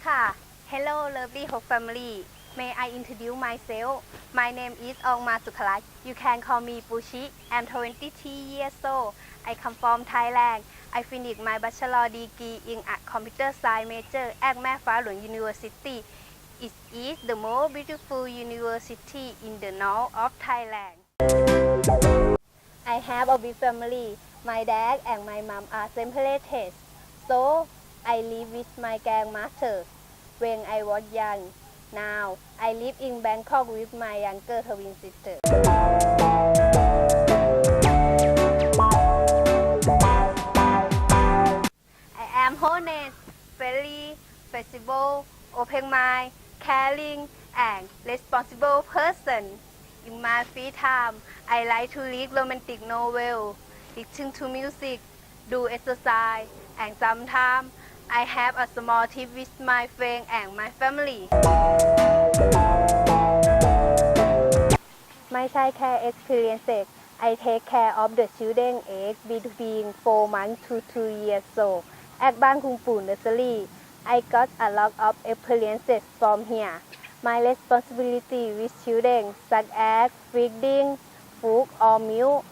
Hello, lovely Hope family. May I introduce myself? My name is Ongma Sukhalak. You can call me Pushi. I'm 23 years old. I come from Thailand. I finished my bachelor degree in a computer science major at Mae Fah Luang University. It is the most beautiful university in the north of Thailand. I have a big family. My dad and my mom are separated. So I live with my grandmother when I was young. Now I live in Bangkok with my younger twin sister. I am honest, friendly, flexible, open mind, caring, and responsible person. In my free time, I like to read romantic novel, listen to music, do exercise, and sometimes I have a small trip with my friend and my family. My childcare experiences. I take care of the children aged between 4 months to 2 years old at Bang Kung Pu Nursery. I got a lot of experiences from here. My responsibility with children, such as feeding, food or milk,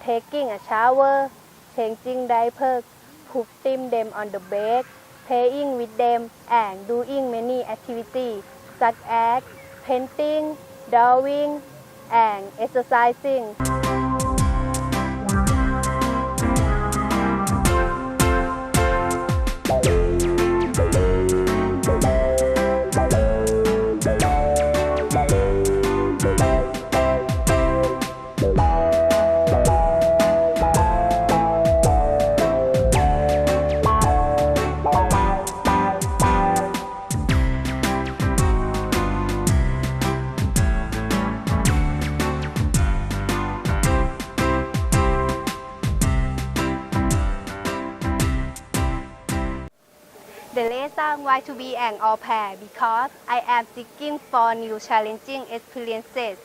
taking a shower, changing diapers, putting them on the bed playing with them and doing many activities such as painting drawing and exercising. The reason why to be an au pair because I am seeking for new challenging experiences,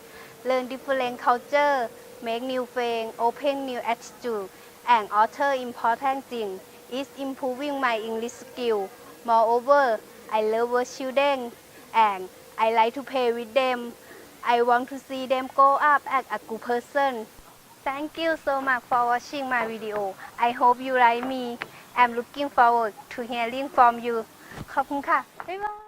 learn different culture, make new friends, open new attitude, and other important thing is improving my English skill. Moreover, I love children and I like to play with them. I want to see them grow up as a good person. Thank you so much for watching my video. I hope you like me. I'm looking forward to hearing from you. ขอบคุณค่ะ บ๊ายบาย